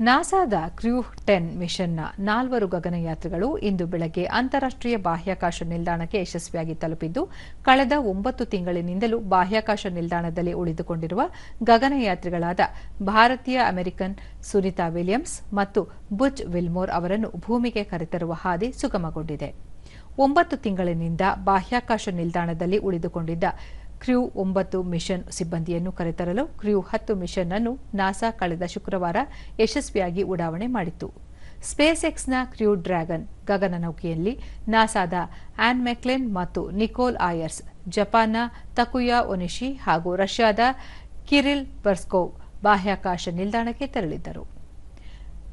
ನಾಸಾದ crew ten ಮಿಷನ್ನ ನಾಲ್ವರು ಗಗನಯಾತ್ರಿಗಳು ಇಂದು ಬೆಳಗ್ಗೆ ಅಂತಾರಾಷ್ಟ್ರೀಯ ಬಾಹ್ಯಾಕಾಶ ನಿಲ್ದಾಣಕ್ಕೆ ಯಶಸ್ವಿಯಾಗಿ ತಲುಪಿದ್ದು, ಕಳೆದ ಒಂಬತ್ತು ತಿಂಗಳಿನಿಂದಲೂ ಬಾಹ್ಯಾಕಾಶ ನಿಲ್ದಾಣದಲ್ಲಿ ಉಳಿದುಕೊಂಡಿರುವ ಗಗನಯಾತ್ರಿಗಳಾದ ಭಾರತೀಯ ಅಮೆರಿಕನ್ ಸುನಿತಾ ವಿಲಿಯಮ್ಸ್ ಮತ್ತು ಬುಚ್ ವಿಲ್ಮೋರ್ ಅವರನ್ನು ಭೂಮಿಗೆ ಕರೆತರುವ ಹಾದಿ ಸುಗಮಗೊಂಡಿದೆ. ಒಂಬತ್ತು ತಿಂಗಳಿನಿಂದ ಬಾಹ್ಯಾಕಾಶ ನಿಲ್ದಾಣದಲ್ಲಿ ಉಳಿದುಕೊಂಡಿದ್ದ ಕ್ರ್ಯೂ ಒಂಬತ್ತು ಮಿಷನ್ ಸಿಬ್ಬಂದಿಯನ್ನು ಕರೆತರಲು ಕ್ರ್ಯೂ ಹತ್ತು ಮಿಷನ್ ಅನ್ನು ನಾಸಾ ಕಳೆದ ಶುಕ್ರವಾರ ಯಶಸ್ವಿಯಾಗಿ ಉಡಾವಣೆ ಮಾಡಿತು ಸ್ಪೇಸ್ ಎಕ್ಸ್ನ ಕ್ರ್ಯೂ ಡ್ರ್ಯಾಗನ್ ಗಗನನೌಕೆಯಲ್ಲಿ ನಾಸಾದ ಆನ್ ಮೆಕ್ಲೆನ್ ಮತ್ತು ನಿಕೋಲ್ ಆಯರ್ಸ್, ಜಪಾನ್ನ ತಕುಯಾ ಒನಿಶಿ ಹಾಗೂ ರಷ್ಯಾದ ಕಿರಿಲ್ ಬರ್ಸ್ಕೋವ್ ಬಾಹ್ಯಾಕಾಶ ನಿಲ್ದಾಣಕ್ಕೆ ತೆರಳಿದ್ದರು.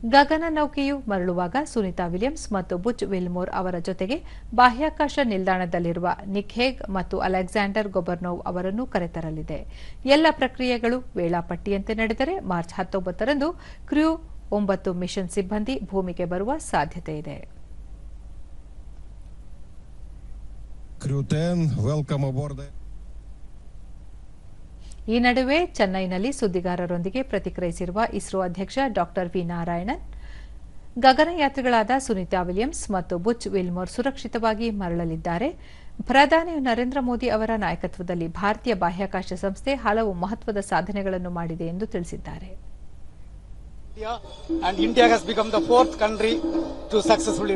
ಗಗನನೌಕೆಯು ಮರಳುವಾಗ ಸುನಿತಾ ವಿಲಿಯಮ್ಸ್ ಮತ್ತು ಬುಚ್ ವಿಲ್ಮೋರ್ ಅವರ ಜೊತೆಗೆ ಬಾಹ್ಯಾಕಾಶ ನಿಲ್ದಾಣದಲ್ಲಿರುವ ನಿಖೇಗ್ ಮತ್ತು ಅಲೆಕ್ಸಾಂಡರ್ ಗೊಬರ್ನೋವ್ ಅವರನ್ನು ಕರೆತರಲಿದೆ ಎಲ್ಲ ಪ್ರಕ್ರಿಯೆಗಳು ವೇಳಾಪಟ್ಟಿಯಂತೆ ನಡೆದರೆ ಮಾರ್ಚ್ ಹತ್ತೊಂಬತ್ತರಂದು ಕ್ರ್ಯೂ ಒಂಬತ್ತು ಮಿಷನ್ ಸಿಬ್ಬಂದಿ ಭೂಮಿಗೆ ಬರುವ ಸಾಧ್ಯತೆ ಇದೆ Crew 10, welcome aboard. ಈ ನಡುವೆ ಚೆನ್ನೈನಲ್ಲಿ ಸುದ್ದಿಗಾರರೊಂದಿಗೆ ಪ್ರತಿಕ್ರಿಯಿಸಿರುವ ಇಸ್ರೋ ಅಧ್ಯಕ್ಷ ಡಾಕ್ಟರ್ ವಿ ನಾರಾಯಣನ್ ಗಗನಯಾತ್ರಿಗಳಾದ ಸುನಿತಾ ವಿಲಿಯಮ್ಸ್ ಮತ್ತು ಬುಚ್ ವಿಲ್ಮೋರ್ ಸುರಕ್ಷಿತವಾಗಿ ಮರಳಲಿದ್ದಾರೆ ಪ್ರಧಾನಿ ನರೇಂದ್ರ ಮೋದಿ ಅವರ ನಾಯಕತ್ವದಲ್ಲಿ ಭಾರತೀಯ ಬಾಹ್ಯಾಕಾಶ ಸಂಸ್ಥೆ ಹಲವು ಮಹತ್ವದ ಸಾಧನೆಗಳನ್ನು ಮಾಡಿದೆ ಎಂದು ತಿಳಿಸಿದ್ದಾರೆ India, and India has become the fourth country to successfully.